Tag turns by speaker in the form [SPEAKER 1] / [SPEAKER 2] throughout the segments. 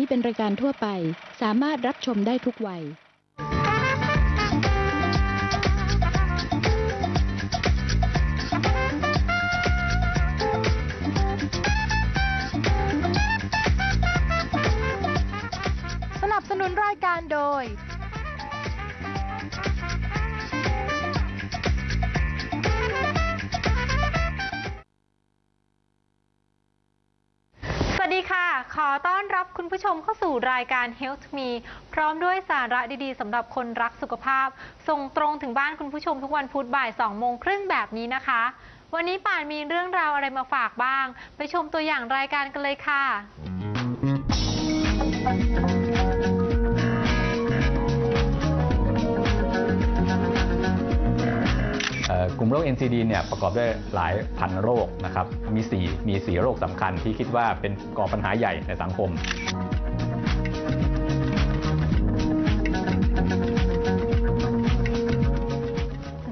[SPEAKER 1] นี้เป็นรายการทั่วไป สามารถรับชมได้ทุกวัย
[SPEAKER 2] สนับสนุนรายการโดย ขอต้อนรับคุณผู้ชมเข้าสู่รายการ Health Me พร้อมด้วยสาระดีๆสำหรับคนรักสุขภาพ ส่งตรงถึงบ้านคุณผู้ชมทุกวันพุธบ่าย2โมงครึ่งแบบนี้นะคะ วันนี้ป่านมีเรื่องราวอะไรมาฝากบ้าง ไปชมตัวอย่างรายการกันเลยค่ะ
[SPEAKER 3] กลุ่มโรค NCD เนี่ยประกอบด้วยหลายพันโรคนะครับมี 4 มี 4 โรคสำคัญที่คิดว่าเป็นก่อปัญหาใหญ่ในสังคม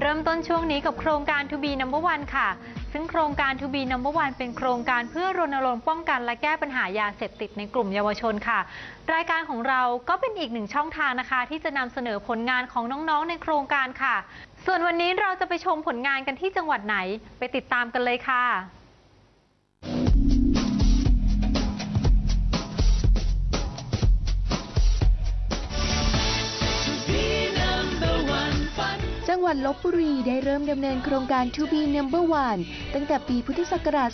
[SPEAKER 2] เริ่มต้นช่วงนี้กับโครงการ To be number one ค่ะ ซึ่งโครงการ To be number one เป็นโครงการเพื่อรณรงค์ป้องกันและแก้ปัญหายาเสพติดในกลุ่มเยาวชนค่ะ รายการของเราก็เป็นอีกหนึ่งช่องทางนะคะ ที่จะนำเสนอผลงานของน้องๆในโครงการค่ะ ส่วนวันนี้เราจะไปชมผลงานกันที่จังหวัดไหนไปติดตามกันเลยค่ะ
[SPEAKER 4] ลบบุรีได้เริ่มดำเนินโครงการ To be number one ตั้งแต่ปีพุทธศักราช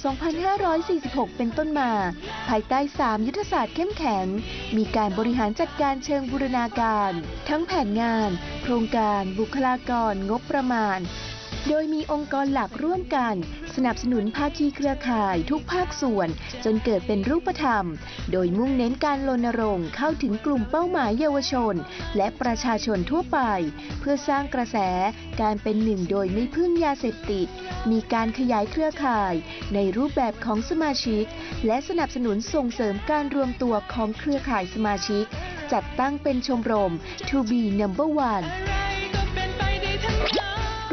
[SPEAKER 4] 2546 เป็นต้นมา ภายใต้ 3 ยุทธศาสตร์เข้มแข็ง มีการบริหารจัดการเชิงบูรณาการ ทั้งแผนงาน โครงการ บุคลากร งบประมาณ โดยมีองค์กรหลักร่วมกัน สนับสนุนภาคีเครือข่ายทุกภาคส่วน จนเกิดเป็นรูปธรรม โดยมุ่งเน้นการรณรงค์เข้าถึงกลุ่มเป้าหมายเยาวชน และประชาชนทั่วไป เพื่อสร้างกระแสการเป็นหนึ่งโดยไม่พึ่งยาเสพติด มีการขยายเครือข่าย ในรูปแบบของสมาชิก และสนับสนุนส่งเสริมการรวมตัวของเครือข่ายสมาชิก จัดตั้งเป็นชมรม To be number one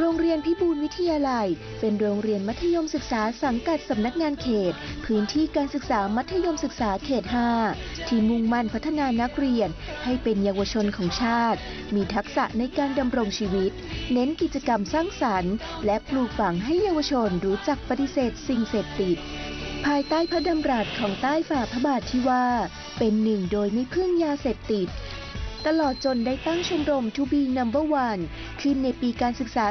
[SPEAKER 4] โรงเรียนพิบูลวิทยาลัย เป็นโรงเรียนมัธยมศึกษาสังกัดสำนักงานเขต พื้นที่การศึกษามัธยมศึกษาเขต 5 ที่มุ่งมั่นพัฒนานักเรียนให้เป็นเยาวชนของชาติ มีทักษะในการดำรงชีวิต เน้นกิจกรรมสร้างสรรค์ และปลูกฝังให้เยาวชนรู้จักปฏิเสธสิ่งเสพติดภายใต้พระดำรัสของใต้ฝ่าพระบาทที่ว่า เป็นหนึ่งโดยไม่พึ่งยาเสพติด ตลอดจนได้ตั้งชมรม To be number one ขึ้นในปีการศึกษา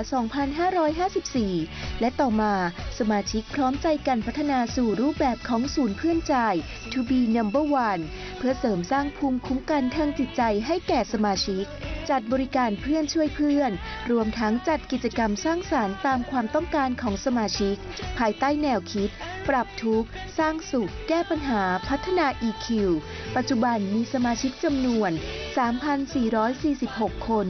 [SPEAKER 4] 2554 และต่อมาสมาชิกพร้อมใจกันพัฒนาสู่รูปแบบของศูนย์เพื่อนใจ To be number one เพื่อเสริมสร้างภูมิคุ้มกันทางจิตใจให้แก่สมาชิก จัดบริการเพื่อนช่วยเพื่อน รวมทั้งจัดกิจกรรมสร้างสารรค์ตามความต้องการของสมาชิก ภายใต้แนวคิด ปรับทุกข์ สร้างสุข แก้ปัญหา พัฒนา EQ ปัจจุบันมีสมาชิกจำนวน 3,446 คน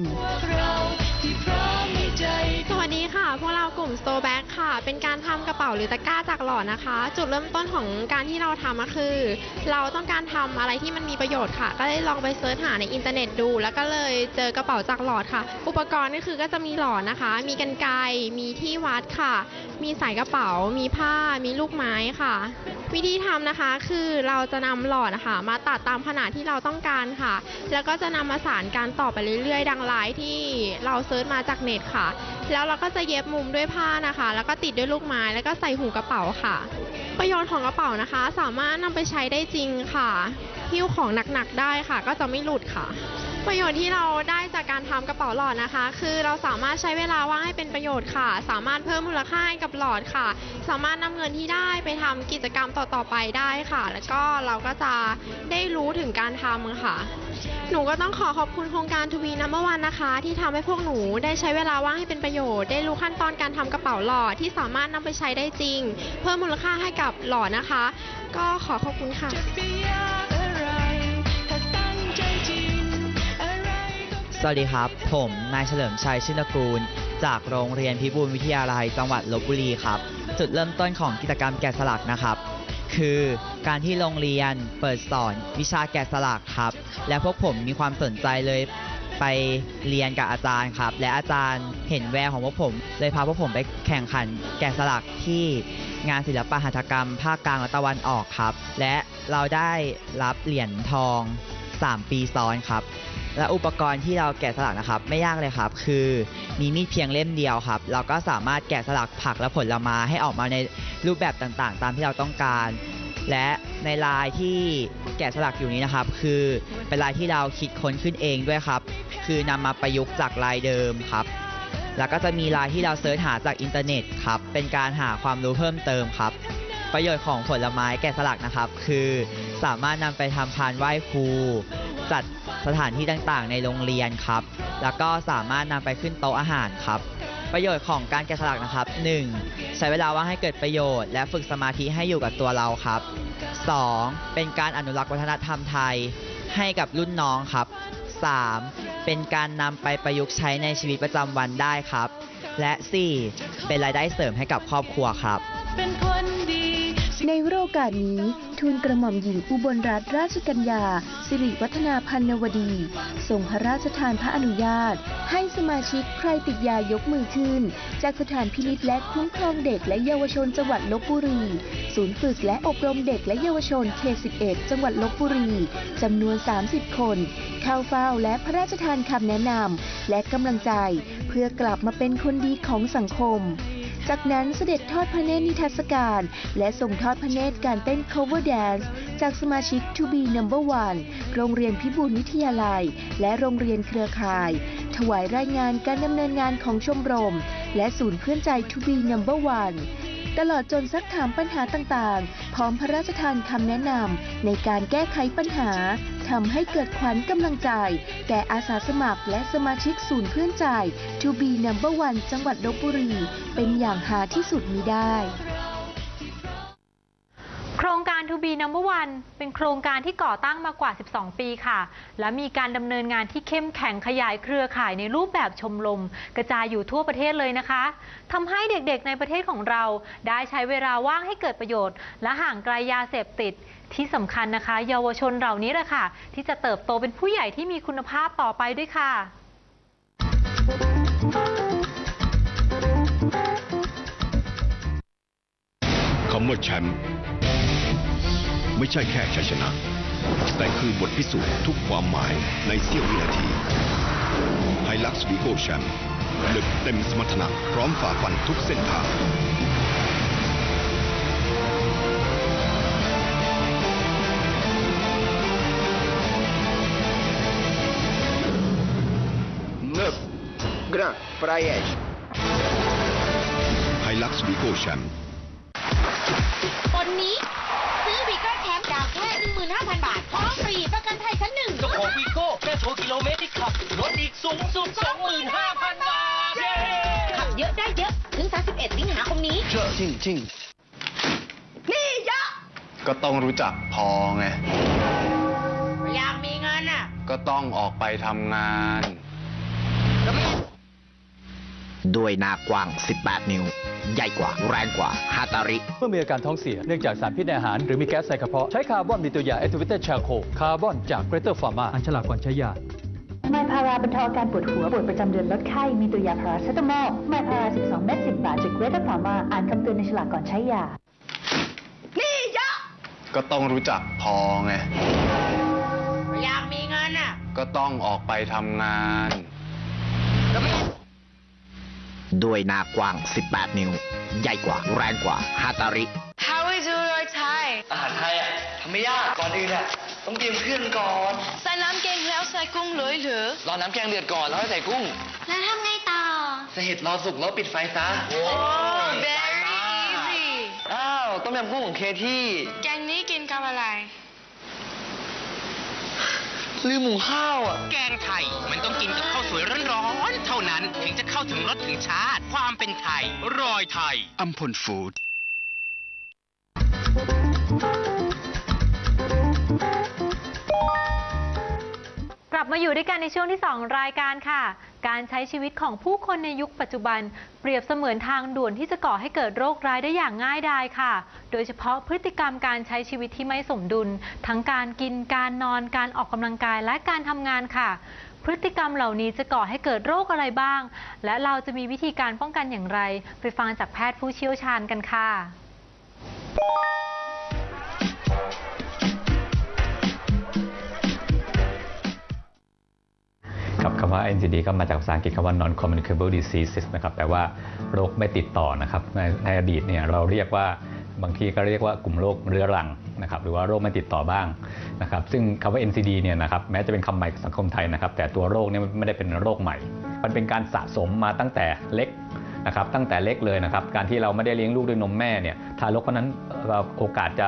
[SPEAKER 5] พวกเรากลุ่ม Store Bag ค่ะ เป็นการทำกระเป๋าหรือตะกร้าจากหลอดนะคะ จุดเริ่มต้นของการที่เราทำก็คือ เราต้องการทำอะไรที่มันมีประโยชน์ค่ะ ก็เลยลองไปเสิร์ชหาในอินเทอร์เน็ตดู แล้วก็เลยเจอกระเป๋าจากหลอดค่ะ อุปกรณ์ก็คือก็จะมีหลอดนะคะ มีกันไกรมีที่วัดค่ะ มีสายกระเป๋า มีผ้า มีลูกไม้ค่ะ วิธีทำนะคะคือเราจะนำหลอดนะคะมาตัดตามขนาดที่เราต้องการค่ะ แล้วก็จะนำมาสานการต่อไปเรื่อยๆ ดังไลน์ที่เราเซิร์ชมาจากเน็ตค่ะ แล้วเราก็จะเย็บมุมด้วยผ้านะคะ แล้วก็ติดด้วยลูกไม้แล้วก็ใส่หูกระเป๋าค่ะ ประโยชน์ของกระเป๋านะคะ สามารถนำไปใช้ได้จริงค่ะหิ้วของหนักๆได้ค่ะ ก็จะไม่หลุดค่ะ ประโยชน์ที่เราได้จากการทำกระเป๋าหลอดนะคะ คือเราสามารถใช้เวลาว่างให้เป็นประโยชน์ค่ะ สามารถเพิ่มมูลค่าให้กับหลอดค่ะ สามารถนำเงินที่ได้ไปทำกิจกรรมต่อๆไปได้ค่ะ แล้วก็เราก็จะได้รู้ถึงการทำค่ะ หนูก็ต้องขอขอบคุณโครงการทวีนัมเบอร์วันนะคะ ที่ทำให้พวกหนูได้ใช้เวลาว่างให้เป็นประโยชน์ ได้รู้ขั้นตอนการทำกระเป๋าหลอดที่สามารถนำไปใช้ได้จริง เพิ่มมูลค่าให้กับหลอดนะคะ ก็ขอขอบคุณค่ะ
[SPEAKER 6] วัสดีครับ ผมนายเฉลิมชัยชินกูล จากโรงเรียนพิบูลวิทยาลัยจังหวัดลบบุรีครับ จุดเริ่มต้นของกิจกรรมแกะสลักนะครับ คือการที่โรงเรียนเปิดสอนวิชาแกะสลักครับ และพวกผมมีความสนใจเลยไปเรียนกับอาจารย์ครับ และอาจารย์เห็นแววของพวกผม เลยพาพวกผมไปแข่งขันแกะสลักที่งานศิลปะหัตถกรรม ภาคกลางและตะวันออกครับ และเราได้รับเหรียญทอง 3 ปีซ้อนครับ และอุปกรณ์ที่เราแกะสลักนะครับ ไม่ยากเลยครับ คือมีมีดเพียงเล่มเดียวครับ เราก็สามารถแกะสลักผักและผลไม้ให้ออกมาในรูปแบบต่างๆ ตามที่เราต้องการ และในลายที่แกะสลักอยู่นี้นะครับ คือเป็นลายที่เราคิดค้นขึ้นเองด้วยครับ คือนำมาประยุกต์จากลายเดิมครับแล้วก็จะมีลายที่เราเสิร์ชหาจากอินเทอร์เน็ตครับ เป็นการหาความรู้เพิ่มเติมครับ ประโยชน์ของผลไม้แกะสลักนะครับ คือสามารถนำไปทำพานไหว้ครู จัดสถานที่ต่างๆ ในโรงเรียนครับ แล้วก็สามารถนำไปขึ้นโต๊ะอาหารครับ ประโยชน์ของการแกะสลักนะครับ 1. ใช้เวลาว่างให้เกิดประโยชน์ และฝึกสมาธิให้อยู่กับตัวเราครับ 2. เป็นการอนุรักษ์วัฒนธรรมไทยให้กับรุ่นน้องครับ 3. เป็นการนำไปประยุกต์ใช้ในชีวิตประจำวันได้ครับ และ 4. เป็นรายได้เสริมให้กับครอบครัวครับ
[SPEAKER 4] ในโอ กาสนี้ทูลกระหม่อมหญิงอุบลรัตนราชกัญญา สิริวัฒนาพันนวดีทรงพระราชทานพระอนุญาต ให้สมาชิกใครติดยายกมือขึ้น จากสถานพินิจและคุ้มครองเด็กและเยาวชนจังหวัดลบบุรี ศูนย์ฝึกและอบรมเด็กและเยาวชนเขต 11 จังหวัดลบบุรีจำนวน 30 คน เข้าเฝ้าและพระราชทานคำแนะนำและกำลังใจ เพื่อกลับมาเป็นคนดีของสังคม จากนั้นเสด็จทอดพระเนตรนิทรรศการ และส่งทอดพระเนตรการเต้น cover dance จากสมาชิก To be number one โรงเรียนพิบูลวิทยาลัย และโรงเรียนเครือข่าย ถวายรายงานการดำเนินงานของชมรม และศูนย์เพื่อนใจ To be number one ตลอดจนซักถามปัญหาต่างๆ พร้อมพระราชทานคำแนะนำในการแก้ไขปัญหา ทำให้เกิดขวัญกำลังใจ แก่อาสาสมัครและสมาชิกศูนย์เพื่อนใจ To be number one จังหวัดลบบุรี เป็นอย่างหาที่สุดมิได้
[SPEAKER 2] โครงการ To be number one เป็นโครงการที่ก่อตั้งมากว่า 12 ปีค่ะ และมีการดำเนินงานที่เข้มแข็งขยายเครือข่ายในรูปแบบชมรมกระจายอยู่ทั่วประเทศเลยนะคะทำให้เด็กๆในประเทศของเราได้ใช้เวลาว่างให้เกิดประโยชน์ และห่างไกลยาเสพติด ที่สำคัญนะคะ เยาวชนเหล่านี้แหละค่ะ ที่จะเติบโตเป็นผู้ใหญ่ที่มีคุณภาพต่อไปด้วยค่ะ
[SPEAKER 7] คำว่าแชมป์ไม่ใช่แค่ชัยชนะ แต่คือบทพิสูจน์ทุกความหมายในเสี้ยววินาทีไฮลักซ์วีโก้แชมป์ลึกเต็มสมรรถนะพร้อมฝ่าฟันทุกเส้นทาง
[SPEAKER 8] Grand Praias.
[SPEAKER 7] ไฮลักซ์วีโก้แชมป์
[SPEAKER 9] วันนี้ ซื้อวีโก้แคมป์จากแค่15,000 บาทพร้อมฟรีประกันภัยชั้นหนึ่ง
[SPEAKER 10] เจ้าของวีโก้แค่โชว์กิโลเมตรที่ขับลดอีกสูงสุด 25,000 บาท เย้
[SPEAKER 9] ขับเยอะได้เยอะ ถึง 31 สิงหาคมนี้
[SPEAKER 8] เยอะจริง
[SPEAKER 9] นี่เยอะ
[SPEAKER 11] ก็ต้องรู้จักพอไง
[SPEAKER 9] อยากมีเงินอะ
[SPEAKER 11] ก็ต้องออกไปทำงาน
[SPEAKER 8] ด้วยหน้ากว้าง 18 นิ้ว ใหญ่กว่า แรงกว่าฮาตาริ
[SPEAKER 3] เมื่อมีอาการท้องเสีย เนื่องจากสารพิษในอาหาร หรือมีแก๊สใส่กระเพาะ ใช้คาร์บอนมีตัวยาเอทิวิเตชาโคคาร์บอนจากเกรเตอร์ฟาร์มาอันฉลาดก่อนใช้ยา
[SPEAKER 12] ไมพาราบรรเทาอาการปวดหัว ปวดประจำเดือนลดไข้ มีตัวยาพาราเซตามอลไมพารา 12 เม็ด 10 บาทจากเวทฟาร์มาอ่านคำเตือนในฉลากก่อนใช้ยา
[SPEAKER 9] นี่เยอะ
[SPEAKER 11] ก็ต้องรู้จักพอไง
[SPEAKER 9] อยากมีเงินอะ
[SPEAKER 11] ก็ต้องออกไปทำงาน
[SPEAKER 8] ด้วยหน้ากว้าง 18 นิ้ว ใหญ่กว่า แรงกว่าฮาตาริ
[SPEAKER 9] How we do your Thai
[SPEAKER 10] อาหารไทยอะทำไม่ยาก ก่อนอื่นอะต้องเตรียมเครื่องก่อน
[SPEAKER 9] ใส่น้ำเกงแล้วใส่กุ้งเลยหรือ
[SPEAKER 10] รอน้ำแกงเดือดก่อนแล้วค่อยใส่กุ้ง
[SPEAKER 9] แล้วทำไงต่อ
[SPEAKER 10] ใส่เห็ดรอสุกแล้วปิดไฟซะ โอ้
[SPEAKER 9] very easy
[SPEAKER 10] อ้าวต้มยำกุ้งของเคที่
[SPEAKER 9] แกงนี้กินกับอะไร
[SPEAKER 10] ลืมหมูข้าวอะ
[SPEAKER 13] แกงไทยมันต้องกินกับข้าวสวยร้อนๆเท่านั้นถึงจะเข้าถึงรสถึงชาติ ความเป็นไทย รอยไทย
[SPEAKER 11] อัมพลฟู้ด
[SPEAKER 2] บมาอยู่ด้วยกันในช่วงที่ 2 รายการค่ะ การใช้ชีวิตของผู้คนในยุคปัจจุบัน เปรียบเสมือนทางด่วนที่จะก่อให้เกิดโรคร้ายได้อย่างง่ายดายค่ะ โดยเฉพาะพฤติกรรมการใช้ชีวิตที่ไม่สมดุล ทั้งการกิน การนอน การออกกำลังกายและการทำงานค่ะ พฤติกรรมเหล่านี้จะก่อให้เกิดโรคอะไรบ้าง และเราจะมีวิธีการป้องกันอย่างไร ไปฟังจากแพทย์ผู้เชี่ยวชาญกันค่ะ คำ
[SPEAKER 3] ว่า NCD ก็มาจากภาษาอังกฤษคำว่า non communicable diseases นะครับแปลว่าโรคไม่ติดต่อนะครับในในอดีตเนี่ยเราเรียกว่าบางทีก็เรียกว่ากลุ่มโรคเรื้อรังนะครับหรือว่าโรคไม่ติดต่อบ้างนะครับซึ่งคำว่า NCD เนี่ยนะครับแม้จะเป็นคำใหม่สังคมไทยนะครับแต่ตัวโรคเนี่ยไม่ได้เป็นโรคใหม่ มันเป็นการสะสมมาตั้งแต่เล็กนะครับตั้งแต่เล็กเลยนะครับการที่เราไม่ได้เลี้ยงลูกด้วยนมแม่เนี่ยทารกคนนั้นโอกาสจะ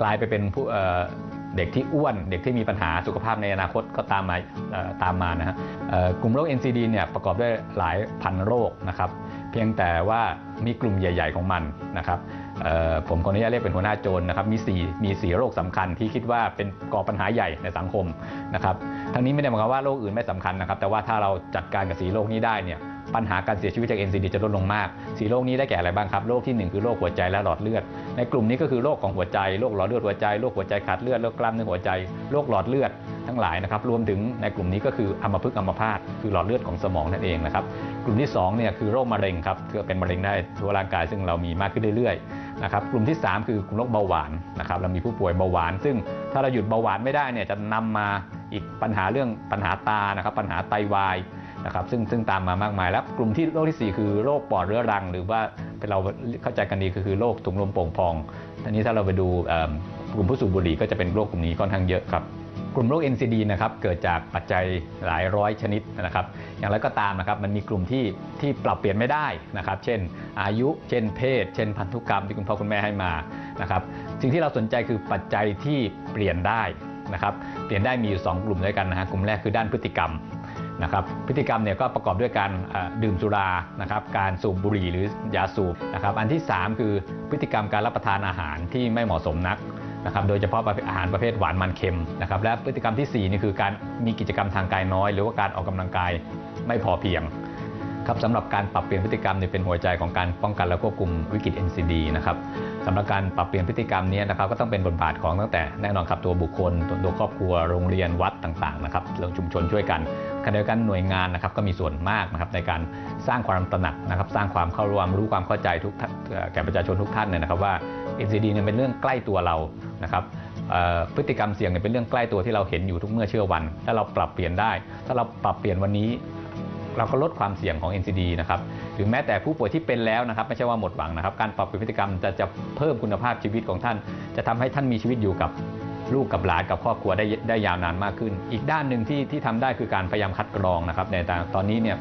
[SPEAKER 3] กลายไปเป็นผู้ เด็กที่อ้วน เด็กที่มีปัญหาสุขภาพในอนาคตก็ตามมาตามมานะฮะกลุ่มโรค NCD เนี่ยประกอบด้วยหลายพันโรคนะครับเพียงแต่ว่ามีกลุ่มใหญ่ ๆ ของมันนะครับผมขออนุญาตเรียกเป็นหัวหน้าโจรนะครับมี4มี4โรคสำคัญที่คิดว่าเป็นก่อปัญหาใหญ่ในสังคมนะครับทั้งนี้ไม่ได้หมายความว่าโรคอื่นไม่สำคัญนะครับแต่ว่าถ้าเราจัดการกับสีโรคนี้ได้เนี่ย ปัญหาการเสียชีวิตจาก NCD จะลดลงมากสีโรคนี้ได้แก่อะไรบ้างครับ โรคที่หนึ่งคือโรคหัวใจและหลอดเลือด ในกลุ่มนี้ก็คือโรคของหัวใจ โรคหลอดเลือดหัวใจ โรคหัวใจขาดเลือด โรคกล้ามเนื้อหัวใจ โรคหลอดเลือดทั้งหลายนะครับ รวมถึงในกลุ่มนี้ก็คืออัมพฤกษ์อัมพาต คือหลอดเลือดของสมองนั่นเองนะครับ กลุ่มที่สองเนี่ยคือโรคมะเร็งครับที่เป็นมะเร็งได้ทั่วร่างกายซึ่งเรามีมากขึ้นเรื่อยๆนะครับ กลุ่มที่ 3 คือกลุ่มโรคเบาหวานนะครับ เรามีผู้ป่วยเบาหวาน ซึ่งถ้าเราหยุดเบาหวานไม่ได้เนี่ยจะนำมาอีกปัญหาเรื่องปัญหาตานะครับ ปัญหาไตวาย นะครับซึ่งซึ่งตามมามากมาย แล้วกลุ่มที่โรคที่ 4 คือโรคปอดเรื้อรัง หรือว่าเป็นเราเข้าใจกันดีก็คือโรคถุงลมโป่งพองอันนี้ถ้าเราไปดูกลุ่มผู้สูบบุหรี่ก็จะเป็นโรคกลุ่มนี้ค่อนข้างเยอะครับกลุ่มโรค NCD นะครับเกิดจากปัจจัยหลายร้อยชนิดนะครับ อย่างไรก็ตามนะครับมันมีกลุ่มที่ที่ปรับเปลี่ยนไม่ได้นะครับ เช่น อายุ เช่นเพศ เช่นพันธุกรรมที่คุณพ่อคุณแม่ให้มานะครับสิ่งที่เราสนใจคือปัจจัยที่เปลี่ยนได้นะครับ เปลี่ยนได้มีอยู่ 2 กลุ่มด้วยกันนะฮะกลุ่มแรกคือด้านพฤติกรรม นะครับพฤติกรรมเนี่ยก็ประกอบด้วยการดื่มสุรานะครับการสูบบุหรี่หรือยาสูบนะครับอันที่ 3 คือพฤติกรรมการรับประทานอาหารที่ไม่เหมาะสมนักนะครับโดยเฉพาะอาหารประเภทหวานมันเค็มนะครับและพฤติกรรมที่4นี่คือการมีกิจกรรมทางกายน้อย หรือว่าการออกกำลังกายไม่พอเพียงครับสำหรับการปรับเปลี่ยนพฤติกรรมเนี่ยเป็นหัวใจของการป้องกันและควบคุมวิกฤต NCD นะครับสำหรับการปรับเปลี่ยนพฤติกรรมนี้นะครับก็ต้องเป็นบทบาทของตั้งแต่แน่นอนครับตัวบุคคลตัวครอบครัวโรงเรียนวัดต่างๆนะครับเรื่องชุมชนช่วยกัน ขณะเดียวกันหน่วยงานนะครับก็มีส่วนมากนะครับในการสร้างความตระหนักนะครับสร้างความเข้าร่วมรู้ความเข้าใจทุกท่านแก่ประชาชนทุกท่านเนี่ยนะครับว่า NCD เนี่ยเป็นเรื่องใกล้ตัวเรานะครับพฤติกรรมเสี่ยงเนี่ยเป็นเรื่องใกล้ตัวที่เราเห็นอยู่ทุกเมื่อเชื่อวัน ถ้าเราปรับเปลี่ยนได้ ถ้าเราปรับเปลี่ยนวันนี้ เราก็ลดความเสี่ยงของ NCD นะครับหรือแม้แต่ผู้ป่วยที่เป็นแล้วนะครับไม่ใช่ว่าหมดหวังนะครับ การปรับเปลี่ยนพฤติกรรมจะจะเพิ่มคุณภาพชีวิตของท่าน จะทำให้ท่านมีชีวิตอยู่กับ ลูกกับหลานกับครอบครัวได้ได้ยาวนานมากขึ้น อีกด้านหนึ่งที่ที่ทำได้คือการพยายามคัดกรองนะครับในตอนตอนนี้เนี่ย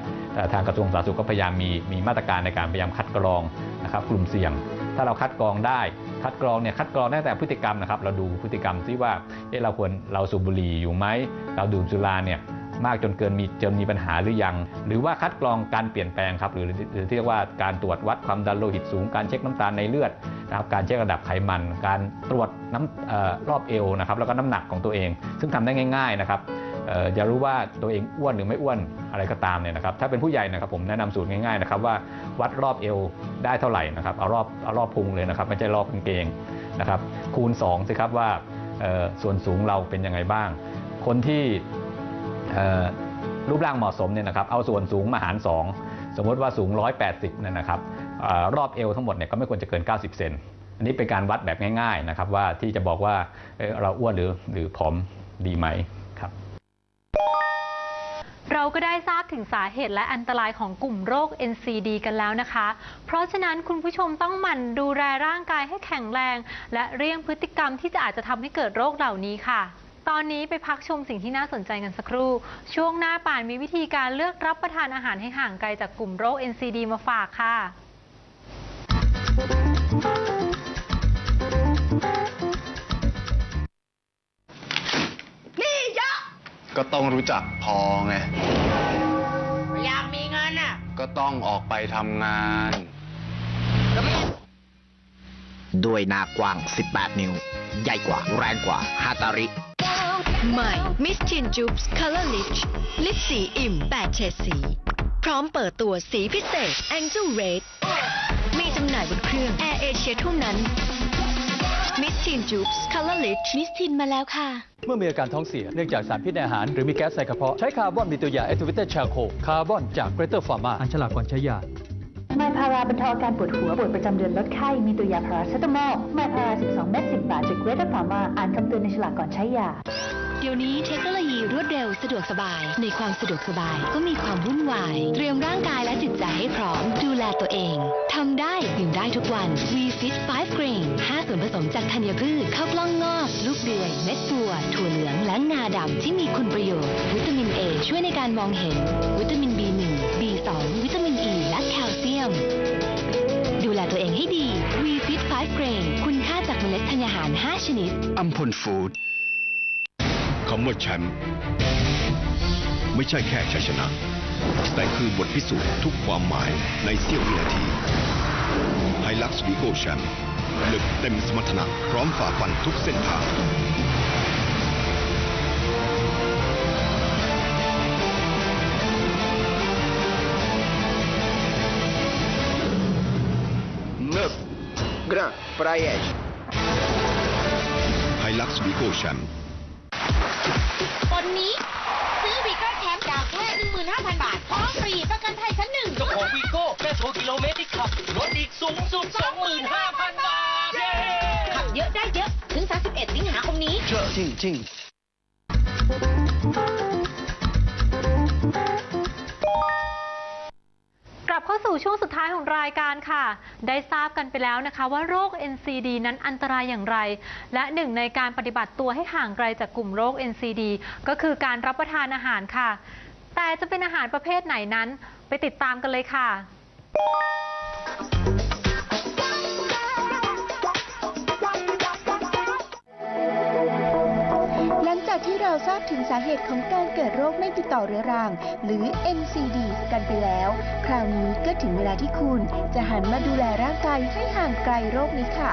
[SPEAKER 3] ทางกระทรวงสาธารณสุขก็พยายามมีมีมาตรการในการพยายามคัดกรองนะครับกลุ่มเสี่ยง ถ้าเราคัดกรองได้คัดกรองเนี่ยคัดกรองได้แต่พฤติกรรมนะครับเราดูพฤติกรรมซิว่าเอ๊ะเราควรเราสูบบุหรี่อยู่ไหมเราดื่มสุราเนี่ย มากจนเกินมีจนมีปัญหาหรือยัง หรือว่าคัดกรองการเปลี่ยนแปลงครับหรือหรือที่เรียกว่าการตรวจวัดความดันโลหิตสูง การเช็คน้ำตาลในเลือดนะครับการเช็คระดับไขมัน การตรวจน้ำออรอบเอวนะครับแล้วก็น้ำหนักของตัวเอง ซึ่งทำได้ง่าย ๆนะครับจะรู้ว่าตัวเองอ้วนหรือไม่อ้วนอะไรก็ตามเนี่ยนะครับถ้าเป็นผู้ใหญ่นะครับผมแนะนำสูตรง่ายๆนะครับว่าวัดรอบเอวได้เท่าไหร่นะครับเอารอบเอารอบพุงเลยนะครับไม่ใช่รอบกางเกงนะครับคูณ2สิครับว่าส่วนสูงเราเป็นยังไงบ้าง คนที่ รูปร่างเหมาะสมเนี่ยนะครับเอาส่วนสูงมาหาร 2 สมมติว่าสูง 180เนี่ยนะครับอรอบเอวทั้งหมดเนี่ยก็ไม่ควรจะเกิน 90 เซนอันนี้เป็นการวัดแบบง่ายๆนะครับว่าที่จะบอกว่าเเราอ้วนหรือหรือผอมดีไหมครับ
[SPEAKER 2] เราก็ได้ทราบถึงสาเหตุและอันตรายของกลุ่มโรค NCD กันแล้วนะคะ เพราะฉะนั้นคุณผู้ชมต้องหมั่นดูแลร่างกายให้แข็งแรง และเลี่ยงพฤติกรรมที่จะอาจจะทำให้เกิดโรคเหล่านี้ค่ะ ตอนนี้ไปพักชมสิ่งที่น่าสนใจกันสักครู่ ช่วงหน้าป่านมีวิธีการเลือกรับประทานอาหารให้ห่างไกลจากกลุ่มโรค NCD มาฝากค่ะ
[SPEAKER 9] นี่เยอะ
[SPEAKER 11] ก็ต้องรู้จักพอไง
[SPEAKER 9] อยากมีเงินอะ
[SPEAKER 11] ก็ต้องออกไปทำงาน
[SPEAKER 8] ด้วยหน้ากว้าง 18 นิ้ว ใหญ่กว่า แรงกว่าฮาตาริ
[SPEAKER 14] ใหม่ Miss Tin Jupes Color Lips ลิปสีอิ่ม 8 เฉดสี พร้อมเปิดตัวสีพิเศษ Angel Red มีจำหน่ายบนเครื่อง Air Asia เท่านั้น Miss Tin Jupes Color Lips Miss Tin มาแล้วค่ะ
[SPEAKER 15] เมื่อมีอาการท้องเสีย เนื่องจากสารพิษในอาหาร หรือมีแก๊สในกระเพาะ ใช้คาร์บอนมีตัวยาแอคทิวิเตอร์ชาโค คาร์บอนจากเกรเตอร์ฟาร์มาอ่านฉลากก่อนใช้ยา
[SPEAKER 12] ไมพาราบรรเทาอาการปวดหัวปวดประจำเดือนลดไข้ มีตัวยาพาราเซตามอลไมพารา 12 เม็ด 10 บาทจากเวทฟาร์มาอ่านคำเตือนในฉลากก่อนใช้ยา
[SPEAKER 14] เดี๋ยวนี้เทคโนโลยีรวดเร็วสะดวกสบาย ในความสะดวกสบายก็มีความวุ่นวาย เตรียมร่างกายและจิตใจให้พร้อม ดูแลตัวเองทำได้ดื่มได้ทุกวัน V Fit 5 Grain 5ส่วนผสมจากธัญพืชข้าวกล้องงอกลูกเดือย เม็ดบัวถั่วเหลืองและงาดำที่มีคุณประโยชน์ วิตามิน A ช่วยในการมองเห็นวิตามิน B2 วิตามิน E และแคลเซียม ดูแลตัวเองให้ดี V Fit 5 Grain คุณค่าจากเมล็ดธัญญาหาร 5 ชนิด
[SPEAKER 7] อัมพลฟู้ดคำว่าแชมป์ไม่ใช่แค่ชัยชนะ แต่คือบทพิสูจน์ทุกความหมายในเสี้ยววินาทีไฮลักซ์วีโก้แชมป์ลึกเต็มสมรรถนะพร้อมฝ่าฟันทุกเส้นทาง
[SPEAKER 16] Grand Praia.
[SPEAKER 7] ไฮลักซ์วีโก้แชมป์
[SPEAKER 9] วันนี้ ซื้อวีโก้แชมป์ดาวแค่15,000 บาทพร้อมฟรีประกันภัยชั้นหนึ่ง
[SPEAKER 10] เจ้าของวีโก้แค่โชว์กิโลเมตรที่ขับลดอีกสูงสุด 25,000 บาทเย้
[SPEAKER 9] ขับเยอะได้เยอะ ถึง 31 สิงหาคมนี้
[SPEAKER 16] เจอจริงจริง
[SPEAKER 2] บเข้าสู่ช่วงสุดท้ายของรายการค่ะ ได้ทราบกันไปแล้วนะคะว่าโรค NCD นั้นอันตรายอย่างไร และหนึ่งในการปฏิบัติตัวให้ห่างไกลจากกลุ่มโรค NCD ก็คือการรับประทานอาหารค่ะ แต่จะเป็นอาหารประเภทไหนนั้น ไปติดตามกันเลยค่ะ
[SPEAKER 4] จากที่เราทราบถึงสาเหตุของการเกิดโรคไม่ติดต่อเรื้อรัง หรือ NCD กันไปแล้ว คราวนี้ก็ถึงเวลาที่คุณ จะหันมาดูแลร่างกายให้ห่างไกลโรคนี้ค่ะ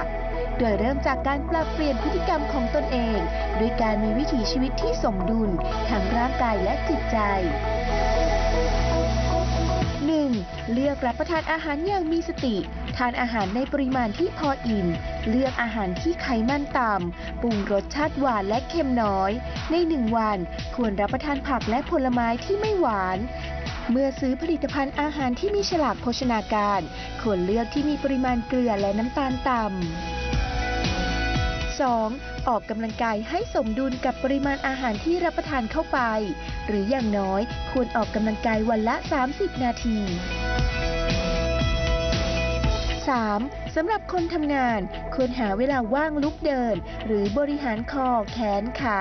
[SPEAKER 4] โดยเริ่มจากการปรับเปลี่ยนพฤติกรรมของตนเองด้วยการมีวิถีชีวิตที่สมดุลทั้งร่างกายและจิตใจ 1. เลือกรับประทานอาหารอย่างมีสติ ทานอาหารในปริมาณที่พออิ่ม เลือกอาหารที่ไขมันต่ำ ปรุงรสชาติหวานและเค็มน้อย ในหนึ่งวันควรรับประทานผักและผลไม้ที่ไม่หวาน เมื่อซื้อผลิตภัณฑ์อาหารที่มีฉลากโภชนาการ ควรเลือกที่มีปริมาณเกลือและน้ำตาลต่ำ 2. ออกกำลังกายให้สมดุลกับปริมาณอาหารที่รับประทานเข้าไป หรืออย่างน้อยควรออกกำลังกายวันละ 30 นาที 3. สำหรับคนทำงานควรหาเวลาว่างลุกเดิน หรือบริหารคอแขนขา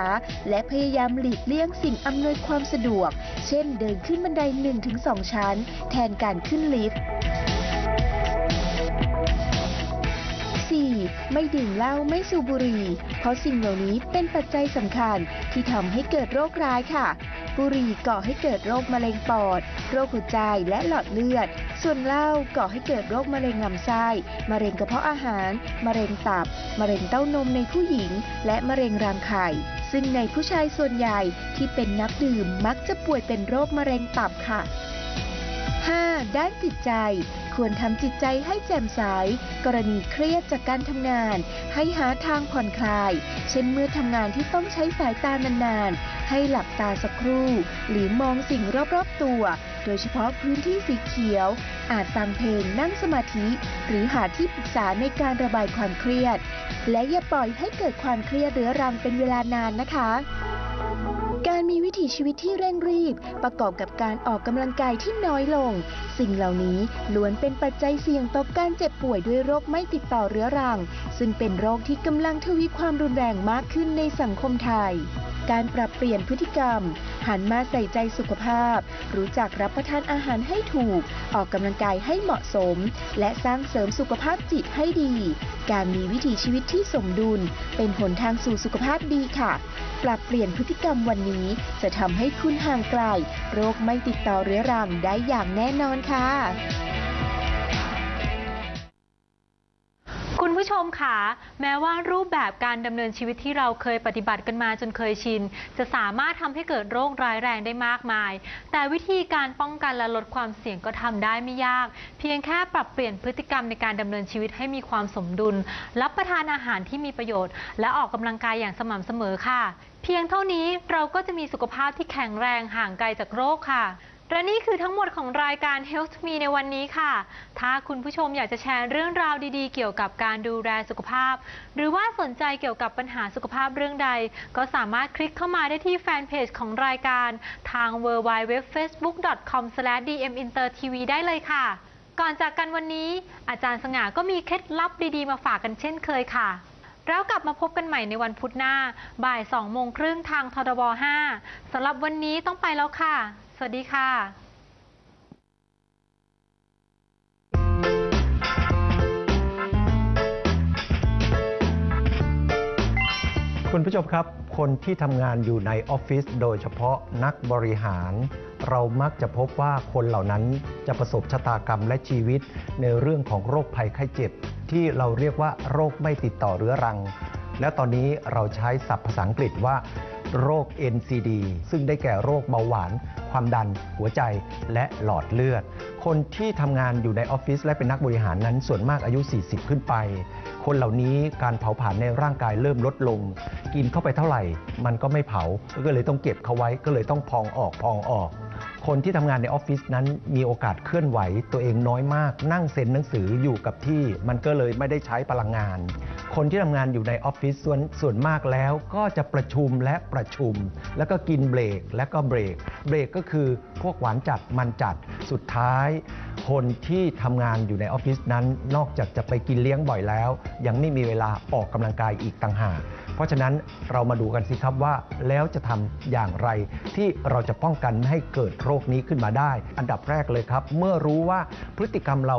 [SPEAKER 4] และพยายามหลีกเลี่ยงสิ่งอำนวยความสะดวก เช่นเดินขึ้นบันได 1-2 ชั้น แทนการขึ้นลิฟต์ ไม่ดื่มเหล้าไม่สูบบุหรี่เพราะสิ่งเหล่านี้เป็นปัจจัยสำคัญที่ทำให้เกิดโรคร้ายค่ะ บุหรี่ก่อให้เกิดโรคมะเร็งปอด โรคหัวใจและหลอดเลือด ส่วนเหล้าก่อให้เกิดโรคมะเร็งลำไส้มะเร็งกระเพาะอาหาร มะเร็งตับ มะเร็งเต้านมในผู้หญิง และมะเร็งรังไข่ซึ่งในผู้ชายส่วนใหญ่ที่เป็นนักดื่มมักจะป่วยเป็นโรคมะเร็งตับค่ะ 5. ด้านจิตใจ ควรทำจิตใจให้แจ่มใส กรณีเครียดจากการทำงาน ให้หาทางผ่อนคลาย เช่นเมื่อทำงานที่ต้องใช้สายตานานๆ ให้หลับตาสักครู่ หรือมองสิ่งรอบๆตัว โดยเฉพาะพื้นที่สีเขียว อาจฟังเพลงนั่งสมาธิ หรือหาที่ปรึกษาในการระบายความเครียด และอย่าปล่อยให้เกิดความเครียดเรื้อรังเป็นเวลานานนะคะ มีวิถีชีวิตที่เร่งรีบ ประกอบกับการออกกำลังกายที่น้อยลง สิ่งเหล่านี้ล้วนเป็นปัจจัยเสี่ยงต่อการเจ็บป่วยด้วยโรคไม่ติดต่อเรื้อรัง ซึ่งเป็นโรคที่กำลังทวีความรุนแรงมากขึ้นในสังคมไทย การปรับเปลี่ยนพฤติกรรม หันมาใส่ใจสุขภาพ รู้จักรับประทานอาหารให้ถูก ออกกำลังกายให้เหมาะสม และสร้างเสริมสุขภาพจิตให้ดี การมีวิถีชีวิตที่สมดุล เป็นหนทางสู่สุขภาพดีค่ะ ปรับเปลี่ยนพฤติกรรมวันนี้ จะทำให้คุณห่างไกล โรคไม่ติดต่อเรื้อรังได้อย่างแน่นอนค่ะ
[SPEAKER 2] คุณผู้ชมค่ะแม้ว่ารูปแบบการดำเนินชีวิตที่เราเคยปฏิบัติกันมาจนเคยชิน จะสามารถทำให้เกิดโรคร้ายแรงได้มากมาย แต่วิธีการป้องกันและลดความเสี่ยงก็ทำได้ไม่ยาก เพียงแค่ปรับเปลี่ยนพฤติกรรมในการดำเนินชีวิตให้มีความสมดุล รับประทานอาหารที่มีประโยชน์ และออกกำลังกายอย่างสม่ำเสมอค่ะ เพียงเท่านี้เราก็จะมีสุขภาพที่แข็งแรงห่างไกลจากโรคค่ะ และนี่คือทั้งหมดของรายการ Health Me ในวันนี้ค่ะ ถ้าคุณผู้ชมอยากจะแชร์เรื่องราวดีๆ เกี่ยวกับการดูแลสุขภาพ หรือว่าสนใจเกี่ยวกับปัญหาสุขภาพเรื่องใด ก็สามารถคลิกเข้ามาได้ที่แฟนเพจของรายการทาง www.facebook.com/dmintertv ได้เลยค่ะ ก่อนจากกันวันนี้ อาจารย์สง่าก็มีเคล็ดลับดีๆ มาฝากกันเช่นเคยค่ะแล้วกลับมาพบกันใหม่ในวันพุธหน้า บ่าย2โมงครึ่งทางทรบ5สำหรับวันนี้ต้องไปแล้วค่ะ สวัสดีค่ะ
[SPEAKER 17] คุณผู้ชมครับ คนที่ทำงานอยู่ในออฟฟิศโดยเฉพาะนักบริหาร เรามักจะพบว่าคนเหล่านั้นจะประสบชะตากรรมและชีวิต ในเรื่องของโรคภัยไข้เจ็บ ที่เราเรียกว่าโรคไม่ติดต่อเรื้อรัง แล้วตอนนี้เราใช้ศัพท์ภาษาอังกฤษว่า โรค NCD ซึ่งได้แก่โรคเบาหวาน ความดัน หัวใจและหลอดเลือด คนที่ทำงานอยู่ในออฟฟิศและเป็นนักบริหารนั้น ส่วนมากอายุ 40 ขึ้นไป คนเหล่านี้การเผาผลาญในร่างกายเริ่มลดลง กินเข้าไปเท่าไหร่ มันก็ไม่เผา ก็เลยต้องเก็บเขาไว้ ก็เลยต้องพองออกพองออกคนที่ทำงานในออฟฟิศนั้นมีโอกาสเคลื่อนไหวตัวเองน้อยมาก นั่งเซ็นหนังสืออยู่กับที่ มันก็เลยไม่ได้ใช้พลังงาน คนที่ทำงานอยู่ในออฟฟิศส่วนส่วนมากแล้วก็จะประชุมและประชุม แล้วก็กินเบรกและก็เบรก เบรกก็คือพวกหวานจัดมันจัดสุดท้าย คนที่ทำงานอยู่ในออฟฟิศนั้น นอกจากจะไปกินเลี้ยงบ่อยแล้ว ยังไม่มีเวลาออกกำลังกายอีกต่างหาก เพราะฉะนั้นเรามาดูกันสิครับว่าแล้วจะทำอย่างไร ที่เราจะป้องกันไม่ให้เกิดโรคนี้ขึ้นมาได้ อันดับแรกเลยครับ เมื่อรู้ว่าพฤติกรรมเรา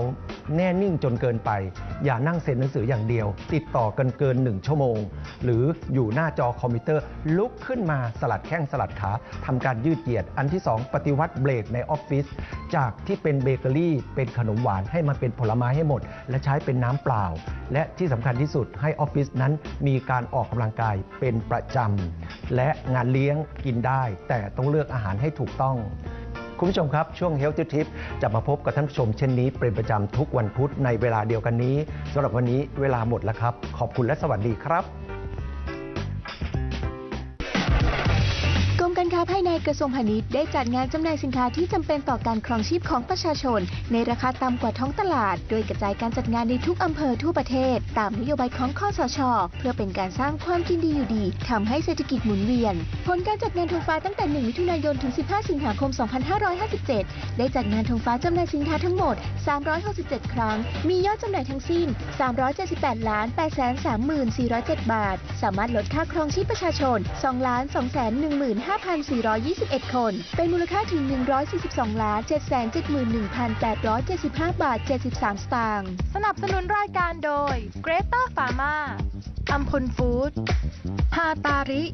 [SPEAKER 17] แน่นิ่งจนเกินไป อย่านั่งเซ็นหนังสืออย่างเดียว ติดต่อกันเกิน 1 ชั่วโมง หรืออยู่หน้าจอคอมพิวเตอร์ ลุกขึ้นมาสลัดแข้งสลัดขาทำการยืดเหยียด อันที่ 2 ปฏิวัติเบรกในออฟฟิศจากที่เป็นเบเกอรี่ เป็นขนมหวานให้มันเป็นผลไม้ให้หมด และใช้เป็นน้ำเปล่า และที่สำคัญที่สุดให้ออฟฟิศนั้นมีการออกกำลังกายเป็นประจำ และงานเลี้ยงกินได้ แต่ต้องเลือกอาหารให้ถูกต้อง คุณผู้ชมครับ ช่วง Health Tip จะมาพบกับท่านผู้ชมเช่นนี้ เป็นประจำทุกวันพุธในเวลาเดียวกันนี้สำหรับวันนี้เวลาหมดแล้วครับ ขอบคุณและสวัสดีครับ
[SPEAKER 4] กระทรวงพาณิชย์ได้จัดงานจำหน่ายสินค้าที่จำเป็นต่อการครองชีพของประชาชน ในราคาต่ำกว่าท้องตลาด โดยกระจายการจัดงานในทุกอำเภอทั่วประเทศ ตามนโยบายของข้อสช เพื่อเป็นการสร้างความกินดีอยู่ดีทำให้เศรษฐกิจหมุนเวียน ผลการจัดงานธงฟ้าตั้งแต่ 1 มิถุนายน ถึง 15 สิงหาคม 2557 ได้จัดงานธงฟ้าจำหน่ายสินค้าทั้งหมด 367 ครั้ง มียอดจำหน่ายทั้งสิ้น 378ล้าน8 3 407 บาท สามารถลดค่าครองชีพประชาชน 2 2 1 5,420 21 คน เป็นมูลค่าถึง 142ล้าน771,875 บาท 73 สตางค์
[SPEAKER 18] สนับสนุนรายการโดย Greater Pharma อัมพลฟู้ดฮาตาริ